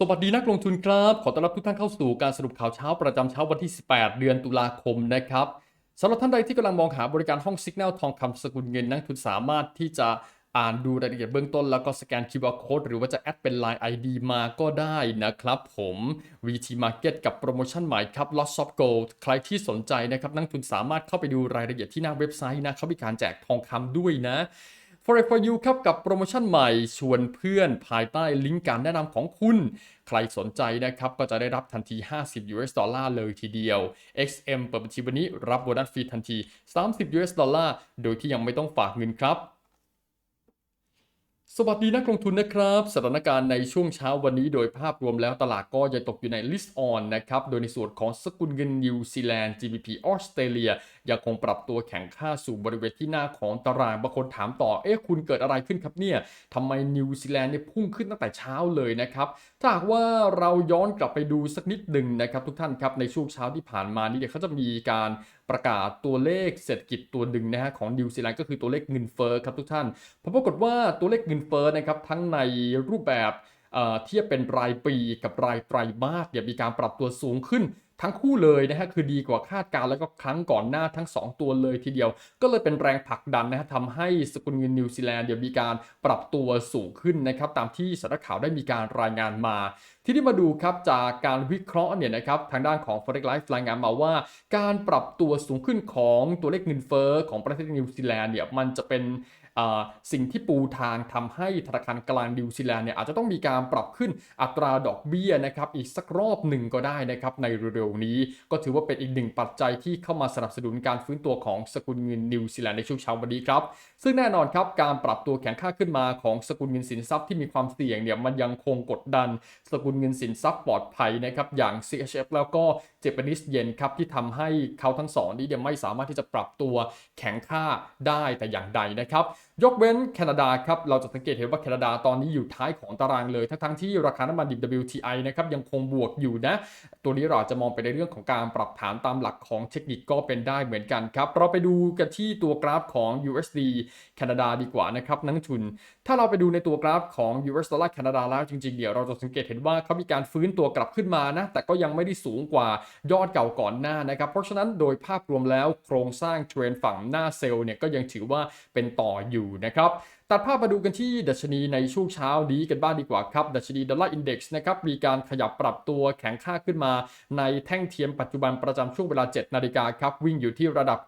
สวัสดีนักลงทุนครับ ขอต้อนรับทุกท่านเข้าสู่การสรุปข่าวเช้าประจำเช้าวันที่ 18 เดือนตุลาคมนะครับสำหรับท่านใดที่กำลังมองหาบริการห้องสัญญาณทองคำสกุลเงินนักทุนสามารถที่จะอ่านดูรายละเอียดเบื้องต้นแล้วก็สแกน QR Code หรือว่าจะแอดเป็น Line ID มาก็ได้นะครับผม VT Market กับโปรโมชั่นใหม่ครับ Lots of Gold ใครที่สนใจนะครับนักทุนสามารถเข้าไปดูรายละเอียดที่หน้าเว็บไซต์นะเขามีการแจกทองคำด้วยนะ Forex for you ครับกับโปรโมชั่นใหม่ชวนเพื่อนภายใต้ลิงก์การแนะนำของคุณ ใครสนใจนะครับก็จะได้รับทันที 50 US ดอลลาร์เลยทีเดียว XM เปิดบัญชีวันนี้รับโบนัสฟรีทันที 30 US ดอลลาร์โดยที่ยังไม่ต้องฝากเงินครับ สวัสดีนักลงทุนนะครับ สถานการณ์ในช่วงเช้าวันนี้โดยภาพรวมแล้วตลาดก็ยังตกอยู่ใน list on นะครับ โดยในส่วนของสกุลเงินนิวซีแลนด์ GBP ออสเตรเลียยังคงปรับตัวแข็งค่าสู่บริเวณที่หน้าของตารางบางคนถามต่อ เอ๊ะคุณเกิดอะไรขึ้นครับเนี่ยทำไมนิวซีแลนด์เนี่ยพุ่งขึ้นตั้งแต่เช้าเลยนะครับ ถ้าหากว่าเราย้อนกลับไปดูสักนิดหนึ่งนะครับทุกท่านครับในช่วงเช้าที่ผ่านมานี่เดี๋ยวเขาจะมีการ ประกาศตัวเลขเศรษฐกิจตัวหนึ่งนะฮะของนิวซีแลนด์ก็คือตัวเลขเงินเฟ้อครับทุกท่านผมปรากฏว่าตัวเลขเงินเฟ้อนะครับทั้งในรูปแบบเอ่อเทียบเป็นรายปีกับรายไตรมาสเนี่ยมีการปรับตัวสูงขึ้นทั้งคู่เลยนะฮะคือดีกว่าคาดการณ์แล้วก็ครั้งก่อนหน้าทั้ง 2 ตัวเลยทีเดียว ก็เลยเป็นแรงผลักดันนะฮะทำให้สกุลเงินนิวซีแลนด์เดี๋ยวมีการปรับตัวสูงขึ้นนะครับตามที่สำนักข่าวได้มีการรายงานมา ที่นี่มาดูครับจากการวิเคราะห์เนี่ยนะครับทางด้านของ Forex Life รายงานมาว่า การปรับตัวสูงขึ้นของตัวเลขเงินเฟ้อของประเทศนิวซีแลนด์เนี่ยมันจะเป็นสิ่งที่ปูทางทำให้ธนาคารกลางนิวซีแลนด์เนี่ยอาจจะต้องมีการปรับขึ้นอัตราดอกเบี้ยนะครับอีกสักรอบหนึ่งก็ได้นะครับในเร็วๆนี้ ก็ถือว่าเป็นอีกหนึ่งปัจจัยที่เข้ามาสนับสนุนการฟื้นตัวของสกุลเงินนิวซีแลนด์ในช่วงเช้าวันนี้ครับ ซึ่งแน่นอนครับการปรับตัวแข็งค่าขึ้นมาของสกุลเงินสินทรัพย์ที่มีความเสี่ยงเนี่ยมันยังคงกดดันสกุลเงินสินทรัพย์ปลอดภัยนะครับอย่าง CHF แล้วก็ Japanese Yen ครับที่ทำให้เขาทั้งสองนี้เนี่ยไม่สามารถที่จะปรับตัวแข็งค่าได้แต่อย่างใดนะครับ ยกเว้นแคนาดาครับเราจะสังเกตเห็นว่าแคนาดาตอนนี้อยู่ท้ายของตารางเลย ทั้งๆที่ราคาน้ำมันดิบ WTI นะครับยังคงบวกอยู่นะ ตัวนี้เราอาจจะมองไปในเรื่องของการปรับฐานตามหลักของเทคนิคก็เป็นได้เหมือนกันครับ เราไปดูกันที่ตัวกราฟของ USD แคนาดาดีกว่านะครับนักทุน ถ้าเราไปดูในตัวกราฟของ US ดอลลาร์แคนาดาแล้วจริงๆเดี๋ยวเราจะสังเกตเห็นว่าเขามีการฟื้นตัวกลับขึ้นมานะ แต่ก็ยังไม่ได้สูงกว่ายอดเก่าก่อนหน้านะครับ เพราะฉะนั้นโดยภาพรวมแล้วโครงสร้างเทรนฝั่งหน้าเซลล์เนี่ยก็ยังถือว่าเป็นต่ออยู่นะครับตัดภาพมาดูกันที่ดัชนีในช่วงเช้านี้กันบ้างดีกว่าครับ ดัชนีดอลลาร์อินเด็กซ์นะครับมีการขยับปรับตัวแข็งค่าขึ้นมา ในแท่งเทียมปัจจุบันประจำช่วงเวลา 7 นาฬิกาครับ วิ่งอยู่ที่ระดับ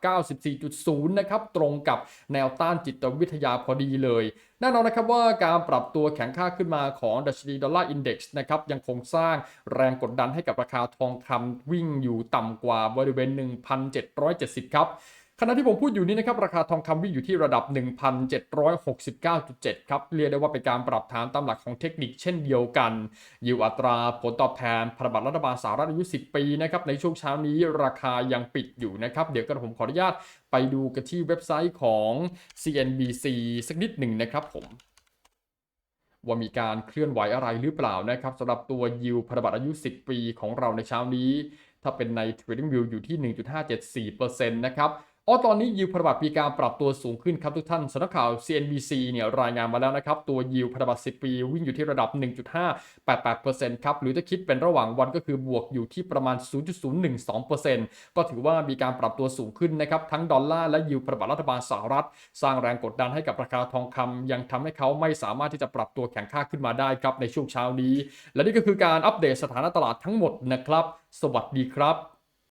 94.0 นะครับ ตรงกับแนวต้านจิตวิทยาพอดีเลยแน่นอนนะครับว่าการปรับตัวแข็งค่าขึ้นมาของดัชนีดอลลาร์อินเด็กซ์นะครับยังคงสร้างแรงกดดันให้กับราคาทองคำวิ่งอยู่ต่ำกว่าบริเวณ 1,770 ครับ ขณะที่ผมพูดอยู่นี้นะครับราคาทองคำวิ่งอยู่ที่ระดับ 1,769.7 ครับ เรียกได้ว่าเป็นการปรับฐานตามหลักของเทคนิคเช่นเดียวกัน ยิวอัตราผลตอบแทนพันธบัตรรัฐบาลสหรัฐอายุ 10 ปีนะครับในช่วงเช้านี้ราคายังปิดอยู่นะครับ เดี๋ยวกระผมขออนุญาตไปดูกันที่เว็บไซต์ของ CNBC สักนิดหนึ่งนะครับผมว่ามีการเคลื่อนไหวอะไรหรือเปล่านะครับสำหรับตัวยิวพันธบัตรอายุ 10 ปีของเราในเช้านี้ ถ้าเป็นใน Trading View อยู่ที่ 1.574%นะครับ อ๋อตอนนี้ยิวพันธบัตรมีการปรับตัวสูงขึ้นครับทุกท่านสำนักข่าว CNBC เนี่ยรายงานมาแล้วนะครับ ตัวยิวพันธบัตร10 ปี วิ่งอยู่ที่ระดับ 1.588%ครับ หรือถ้าคิดเป็นระหว่างวันก็คือบวกอยู่ที่ประมาณ 0.012%ก็ถือว่ามีการปรับตัวสูงขึ้นนะครับ ทั้งดอลลาร์และยิวพันธบัตรรัฐบาลสหรัฐ สร้างแรงกดดันให้กับราคาทองคำยังทำให้เขาไม่สามารถที่จะปรับตัวแข็งค่าขึ้นมาได้ครับในช่วงเช้านี้ และนี่ก็คือการอัปเดตสถานะตลาดทั้งหมดนะครับ สวัสดีครับ